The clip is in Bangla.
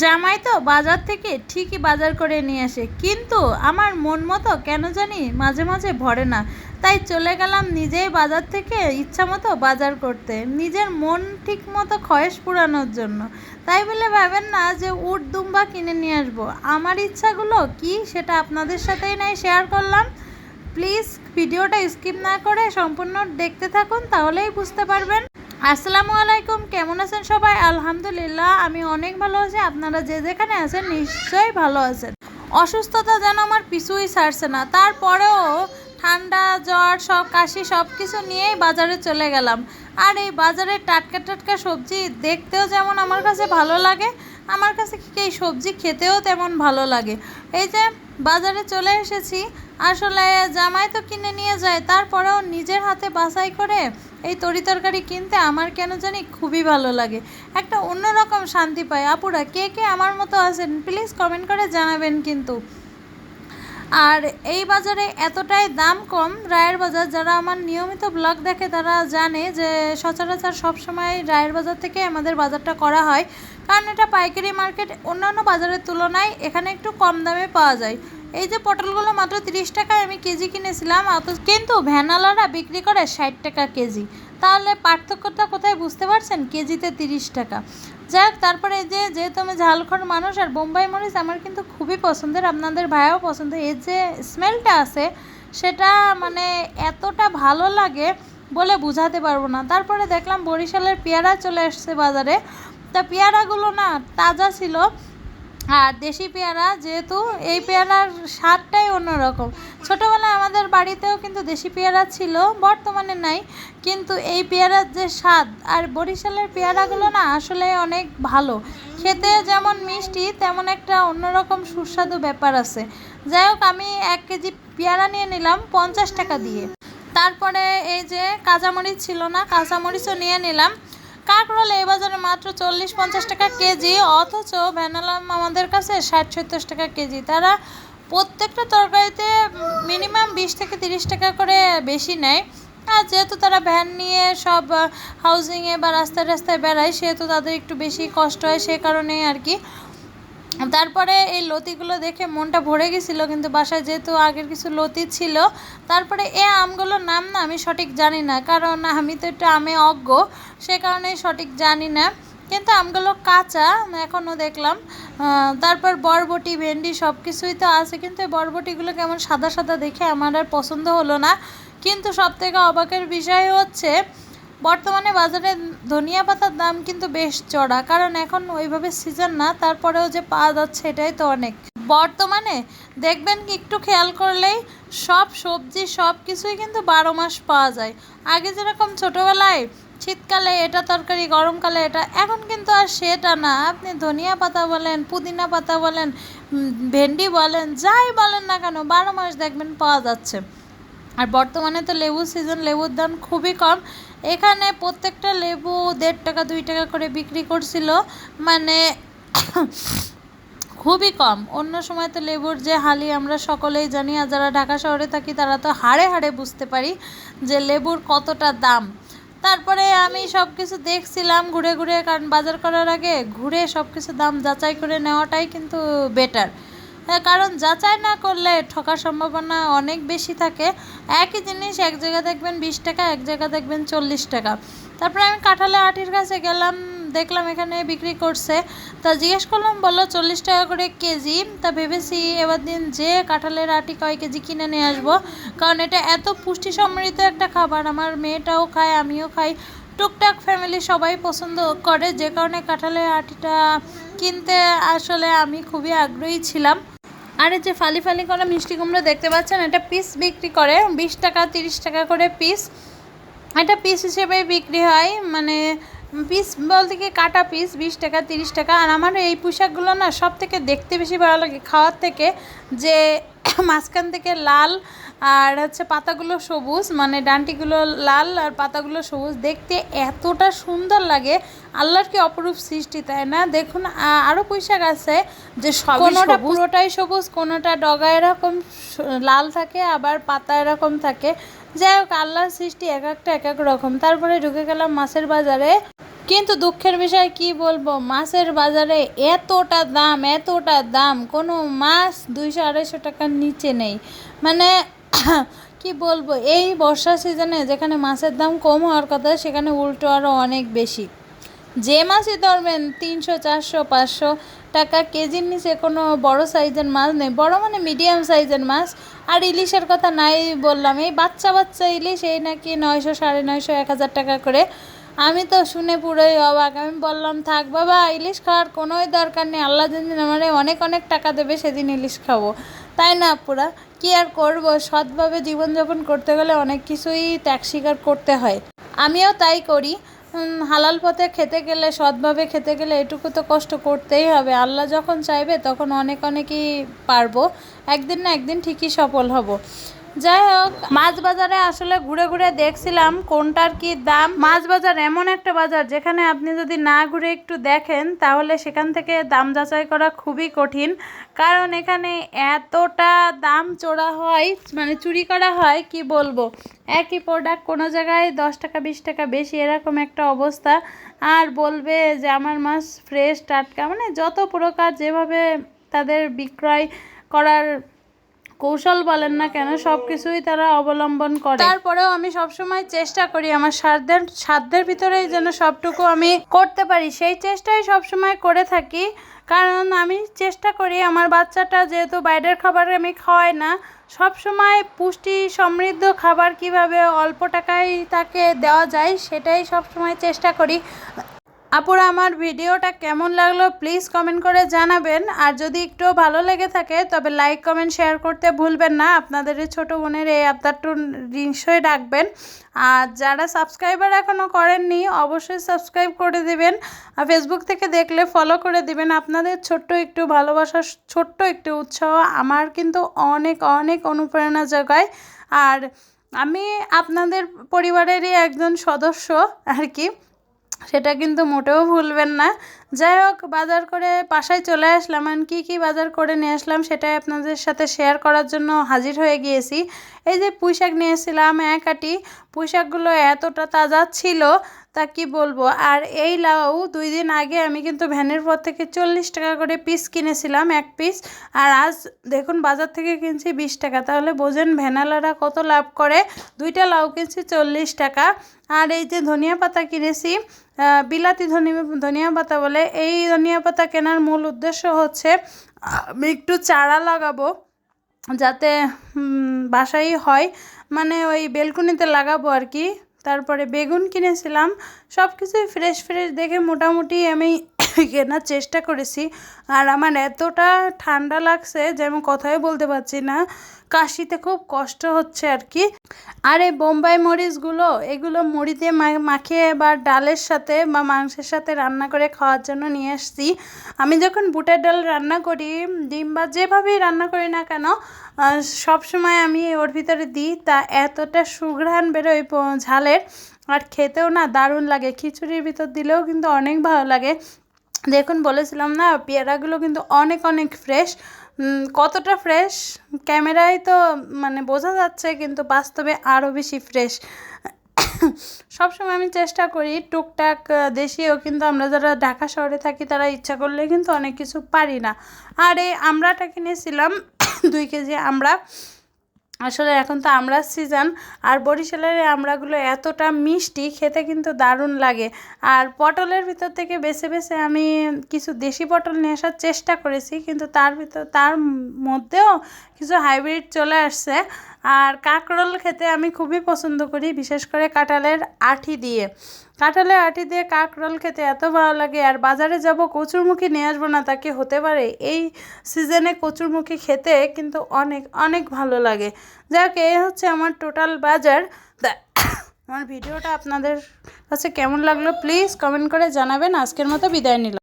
জামাই তো বাজার থেকে ঠিকই বাজার করে নিয়ে আসে। কিন্তু আমার মন মতো কেন জানি মাঝে মাঝে ভরে না। তাই চলে গেলাম নিজেই বাজার থেকে ইচ্ছা মতো বাজার করতে। নিজের মন ঠিক মতো খয়েস পুরানোর জন্য। তাই বলে ভাবেন না যে উট দুম্বা কিনে নিয়ে আসব। আমার ইচ্ছাগুলো কি সেটা আপনাদের সাথেই নাই শেয়ার করলাম। প্লিজ ভিডিওটা স্কিপ না করে সম্পূর্ণ দেখতে থাকুন, তাহলেই বুঝতে পারবেন। আসসালামু আলাইকুম, কেমন আছেন সবাই? আলহামদুলিল্লাহ, আমি অনেক ভালো আছি। আপনারা যে যেখানে আছেন নিশ্চয়ই ভালো আছেন। অসুস্থতা যেন আমার পিছুই ছাড়ছে না। তারপরেও ঠান্ডা, জ্বর, সব কাশি, সব কিছু নিয়েই বাজারে চলে গেলাম। আর এই বাজারে টাটকা টাটকা সবজি দেখতেও যেমন আমার কাছে ভালো লাগে, আমার কাছে এই সবজি খেতেও তেমন ভালো লাগে। এই যে বাজারে চলে এসেছি, আসলে জামাই তো কিনে নিয়ে যায়, তারপরেও নিজের হাতে বাছাই করে এই তরি তরকারি কিনতে আমার কেন জানি খুবই ভালো লাগে। একটা অন্যরকম শান্তি পায়। আপুরা, কে কে আমার মতো আছেন? প্লিজ কমেন্ট করে জানাবেন কিন্তু। আর এই বাজারে এতটাই দাম কম, রায়ের বাজার, যারা আমার নিয়মিত ব্লগ দেখে তারা জানে যে সচরাচর সবসময় রায়ের বাজার থেকে আমাদের বাজারটা করা হয়। কারণ এটা পাইকারি মার্কেট অন্যান্য বাজারের তুলনায় এখানে একটু কম দামে পাওয়া যায়। এই যে পটলগুলো মাত্র তিরিশ টাকায় আমি কেজি কিনেছিলাম কিন্তু ভ্যানালারা বিক্রি করে ষাট টাকা কেজি। তাহলে পার্থক্যটা কোথায় বুঝতে পারছেন? কেজিতে তিরিশ টাকা। যাক, তারপরে এই যে যেহেতু আমি ঝালখড় মানুষ আর বোম্বাই মরিচ আমার কিন্তু খুবই পছন্দের, আপনাদের ভাইয়াও পছন্দ এর যে স্মেলটা আছে সেটা মানে এতটা ভালো লাগে বলে বুঝাতে পারব না। তারপরে দেখলাম বরিশালের পেয়ারা চলে আসছে বাজারে। তা পেয়ারাগুলো না তাজা ছিল আর দেশি পেয়ারা যেহেতু, এই পেয়ারার স্বাদটাই অন্যরকম। ছোটোবেলায় আমাদের বাড়িতেও কিন্তু দেশি পেয়ারা ছিল, বর্তমানে নাই। কিন্তু এই পেয়ারার যে স্বাদ আর বরিশালের পেয়ারাগুলো না আসলে অনেক ভালো। খেতে যেমন মিষ্টি, তেমন একটা অন্যরকম সুস্বাদু ব্যাপার আছে। যাই হোক, আমি এক কেজি পেয়ারা নিয়ে নিলাম পঞ্চাশ টাকা দিয়ে। তারপরে এই যে কাঁচামরিচ ছিল না, কাঁচামরিচও নিয়ে নিলাম। কাঁকরোল এই বাজারে মাত্র চল্লিশ পঞ্চাশ টাকা কেজি, অথচ ভ্যানালাম আমাদের কাছে ষাট সত্তর টাকা কেজি। তারা প্রত্যেকটা তরকারিতে মিনিমাম বিশ থেকে তিরিশ টাকা করে বেশি নেয়। আর যেহেতু তারা ভ্যান নিয়ে সব হাউজিংয়ে বা রাস্তায় রাস্তায় বেড়ায়, সেহেতু তাদের একটু বেশি কষ্ট হয়, সে কারণে আর কি। তারপরে এই লতিগুলো দেখে মনটা ভরে গেছিল, কিন্তু বাসায় যেহেতু আগের কিছু লতি ছিল, তারপরে এ আমগুলোর নাম না আমি সঠিক জানি না, কারণ আমি তো একটু আমে অজ্ঞ, সে কারণে সঠিক জানি না। কিন্তু আমগুলো কাঁচা এখনও দেখলাম। তারপর বরবটি, ভেন্ডি সব কিছুই তো আছে, কিন্তু বরবটিগুলো কেমন সাদা সাদা দেখে আমার আর পছন্দ হলো না। কিন্তু সব থেকে অবাকের বিষয় হচ্ছে বর্তমানে বাজারে ধনিয়া পাতার দাম কিন্তু বেশ চড়া, কারণ এখন ওইভাবে সিজন না, তারপরেও যে পাওয়া যাচ্ছে এটাই তো অনেক। বর্তমানে দেখবেন কি, একটু খেয়াল করলেই সব সবজি, সব কিছুই কিন্তু বারো মাস পাওয়া যায়। আগে যেরকম ছোটোবেলায় শীতকালে এটা তরকারি, গরমকালে এটা, এখন কিন্তু আর সেটা না। আপনি ধনিয়া পাতা বলেন, পুদিনা পাতা বলেন ভেন্ডি বলেন, যাই বলেন না কেন, বারো মাস দেখবেন পাওয়া যাচ্ছে। আর বর্তমানে তো লেবু সিজন লেবুর দাম খুবই কম। এখানে প্রত্যেকটা লেবু দেড় টাকা, দুই টাকা করে বিক্রি করছিল। মানে খুবই কম। অন্য সময় তো লেবুর যে হালি আমরা সকলেই জানি, আর যারা ঢাকা শহরে থাকি তারা তো হাড়ে হাড়ে বুঝতে পারি যে লেবুর কতটা দাম। তারপরে আমি সব কিছু দেখছিলাম ঘুরে ঘুরে, কারণ বাজার করার আগে ঘুরে সব কিছু দাম যাচাই করে নেওয়াটাই কিন্তু বেটার কারণ যাচাই না করলে ঠকার সম্ভাবনা অনেক বেশি থাকে। একই জিনিস এক জায়গায় দেখবেন বিশ টাকা, এক জায়গায় দেখবেন চল্লিশ টাকা। তারপরে আমি কাঁঠালে আটির কাছে গেলাম, দেখলাম এখানে বিক্রি করছে। তা জিজ্ঞেস করলাম, বলল চল্লিশ টাকা করে কেজি। তা ভেবেছি এবার দিন যে কাঁঠালের আটি কয় কেজি কিনে নিয়ে আসব। কারণ এটা এত পুষ্টি সমৃদ্ধ একটা খাবার, আমার মেয়েটাও খায়, আমিও খাই। টুকটাক ফ্যামিলি সবাই পছন্দ করে, যে কারণে কাঁঠালের আটিটা কিনতে আসলে আমি খুবই আগ্রহী ছিলাম। আর যে ফালি ফালি করা মিষ্টি কুমড়ো দেখতে পাচ্ছেন, এটা পিস বিক্রি করে, বিশ টাকা, তিরিশ টাকা করে পিস এটা পিস হিসেবে বিক্রি হয় মানে পিস বলতে কি কাটা পিস বিশ টাকা, তিরিশ টাকা। আর আমার এই পোশাকগুলো না সব থেকে দেখতে বেশি ভালো লাগে খাওয়ার থেকে, যে মাঝখান থেকে লাল আর হচ্ছে পাতাগুলো সবুজ মানে ডান্টিগুলো লাল আর পাতাগুলো সবুজ। দেখতে এতটা সুন্দর লাগে আল্লাহর কি অপরূপ সৃষ্টি তাই না? দেখুন আরও পোশাক আছে যে কোনোটা পুরোটাই সবুজ কোনোটা ডগা এরকম লাল থাকে আবার পাতা এরকম থাকে। যাই হোক আল্লাহর সৃষ্টি এক একটা এক এক রকম। তারপরে ঢুকে গেলাম মাছের বাজারে। কিন্তু দুঃখের বিষয় কি বলব? মাছের বাজারে এতটা দাম এতটা দাম। কোনো মাছ দুইশো আড়াইশো টাকার নিচে নেই। মানে কি বলব? এই বর্ষা সিজনে যেখানে মাছের দাম কম হওয়ার কথা সেখানে উল্টো আরও অনেক বেশি। যে মাছই ধরবেন, তিনশো, চারশো, পাঁচশো টাকা কেজির নিচে কোনো বড় সাইজের মাছ নেই, বড় মানে মিডিয়াম সাইজের মাছ। আর ইলিশের কথা নাই বললাম, এই বাচ্চা বাচ্চা ইলিশ, এই নাকি নয়শো, সাড়ে নয়শো, এক হাজার টাকা করে। আমি তো শুনে পুরোই অবাক, আমি বললাম, থাক বাবা, ইলিশ খাওয়ার কোনোই দরকার নেই, আল্লাহ যেদিন আমারে অনেক অনেক টাকা দেবে, সেদিন ইলিশ খাব। তাই না পুরা কি আর করব? সৎভাবে জীবনযাপন করতে গেলে অনেক কিছুই ত্যাগ স্বীকার করতে হয়। আমিও তাই করি। হালাল পথে খেতে গেলে, সৎভাবে খেতে গেলে এটুকু তো কষ্ট করতেই হবে। আল্লাহ যখন চাইবে, তখন অনেক অনেকই পারব। একদিন না একদিন ঠিকই সফল হব। যাই হোক মাছ বাজারে আসলে ঘুরে ঘুরে দেখছিলাম কোনটার কি দাম। মাছ বাজার এমন একটা বাজার যেখানে আপনি যদি না ঘুরে একটু দেখেন, তাহলে সেখান থেকে দাম যাচাই করা খুবই কঠিন। কারণ এখানে এতটা দাম চোরা হয় মানে চুরি করা হয়, কি বলব? একই প্রোডাক্ট কোনো জায়গায় দশ টাকা, বিশ টাকা বেশি, এরকম একটা অবস্থা। আর বলবে যে আমার মাছ ফ্রেশ টাটকা মানে যত প্রকার যেভাবে তাদের বিক্রয় করার কৌশল বলেন না কেন সব কিছুই তারা অবলম্বন করে। তারপরেও আমি সবসময় চেষ্টা করি আমার সাধ্যের সাধ্যের ভিতরেই যেন সবটুকু আমি করতে পারি। সেই চেষ্টাই সবসময় করে থাকি। কারণ আমি চেষ্টা করি আমার বাচ্চাটা যেহেতু বাইরের খাবার আমি খাওয়াই না সব সময় পুষ্টি সমৃদ্ধ খাবার কীভাবে অল্প টাকায় তাকে দেওয়া যায় সেটাই সব সময় চেষ্টা করি। আপুরা, আমার ভিডিওটা কেমন লাগল প্লিজ কমেন্ট করে জানাবেন। আর যদি একটু ভালো লেগে থাকে, তবে লাইক, কমেন্ট, শেয়ার করতে ভুলবেন না। আপনাদের এই ছোটো বোনের এই আবদারটু নিশ্চয়ই রাখবেন। আর যারা সাবস্ক্রাইবার এখনও করেননি, অবশ্যই সাবস্ক্রাইব করে দেবেন। আর ফেসবুক থেকে দেখলে ফলো করে দেবেন। আপনাদের ছোট্ট একটু ভালোবাসার ছোট্ট একটু উৎসাহ আমার কিন্তু অনেক অনেক অনুপ্রেরণা যোগায়। আর আমি আপনাদের পরিবারেরই একজন সদস্য আর কি। সেটা কিন্তু মোটেও ভুলবেন না। যাই হোক, বাজার করে পাশায় চলে আসলাম। আর কী কী বাজার করে নিয়ে আসলাম সেটাই আপনাদের সাথে শেয়ার করার জন্য হাজির হয়ে গিয়েছি। এই যে পুঁইশাক নিয়েছিলাম এক আটি। পুঁইশাকগুলো এতটা তাজা ছিল তা কি বলব? আর এই লাউ দুই দিন আগে আমি কিন্তু ভ্যানের পর থেকে চল্লিশ টাকা করে পিস কিনেছিলাম এক পিস, আর আজ দেখুন বাজার থেকে কিনছি বিশ টাকা। তাহলে বোঝেন ভ্যানালারা কত লাভ করে। দুইটা লাউ কিনছি চল্লিশ টাকা। আর এই যে ধনিয়া পাতা কিনেছি বিলাতি ধনিয়া ধনিয়া পাতা বলে, এই ধনিয়া পাতা কেনার মূল উদ্দেশ্য হচ্ছে, আমি একটু চারা লাগাবো যাতে বাসায় হয় মানে ওই বেলকুনিতে লাগাবো আর কি। তারপরে বেগুন কিনেছিলাম সব কিছুই ফ্রেশ ফ্রেশ দেখে মোটামুটি আমি কেনার চেষ্টা করেছি। আর আমার এতটা ঠান্ডা লাগছে যে আমি কথাই বলতে পারছি না। কাশিতে খুব কষ্ট হচ্ছে আর কি। আর এই বোম্বাই মরিচগুলো, এগুলো মুড়িতে মাখিয়ে বা ডালের সাথে বা মাংসের সাথে রান্না করে খাওয়ার জন্য নিয়ে আসছি। আমি যখন বুটের ডাল রান্না করি, ডিম বা যেভাবেই রান্না করি না কেন সব সময় আমি ওর ভিতরে দিই। তা এতটা সুঘ্রাণ বেরোয় ঝালের। আর খেতেও না দারুণ লাগে। খিচুড়ির ভিতর দিলেও কিন্তু অনেক ভালো লাগে। দেখুন বলেছিলাম না, পেয়ারাগুলো কিন্তু অনেক অনেক ফ্রেশ কতটা ফ্রেশ ক্যামেরায় তো মানে বোঝা যাচ্ছে, কিন্তু বাস্তবে আরও বেশি ফ্রেশ সবসময় আমি চেষ্টা করি, টুকটাক দেশীয়, কিন্তু আমরা যারা ঢাকা শহরে থাকি, তারা ইচ্ছা করলে কিন্তু অনেক কিছু পারি না। আর এই আমড়াটা কিনেছিলাম দুই কেজি আমড়া। আসলে এখন তো আমরা সিজন, আর বরিশালের আমরাগুলো আমড়াগুলো এতটা মিষ্টি, খেতে কিন্তু দারুণ লাগে। আর পটলের ভিতর থেকে বেছে বেছে আমি কিছু দেশি পটল নিয়ে আসার চেষ্টা করেছি, কিন্তু তার ভিতর, তার মধ্যেও কিছু হাইব্রিড চলে আসছে। আর কাঁকরোল খেতে আমি খুবই পছন্দ করি, বিশেষ করে কাঁঠালের আঠি দিয়ে। কাঁঠালের আঠি দিয়ে কাঁকরোল খেতে এত ভালো লাগে, আর বাজারে যাব কচুরমুখী নিয়ে আসব না তাকে হতে পারে? এই সিজনে কচুরমুখী খেতে কিন্তু অনেক অনেক ভালো লাগে। যাক, এই হচ্ছে আমার টোটাল বাজার। আমার ভিডিওটা আপনাদের কাছে কেমন লাগল প্লিজ কমেন্ট করে জানাবেন। আজকের মতো বিদায় নিলাম।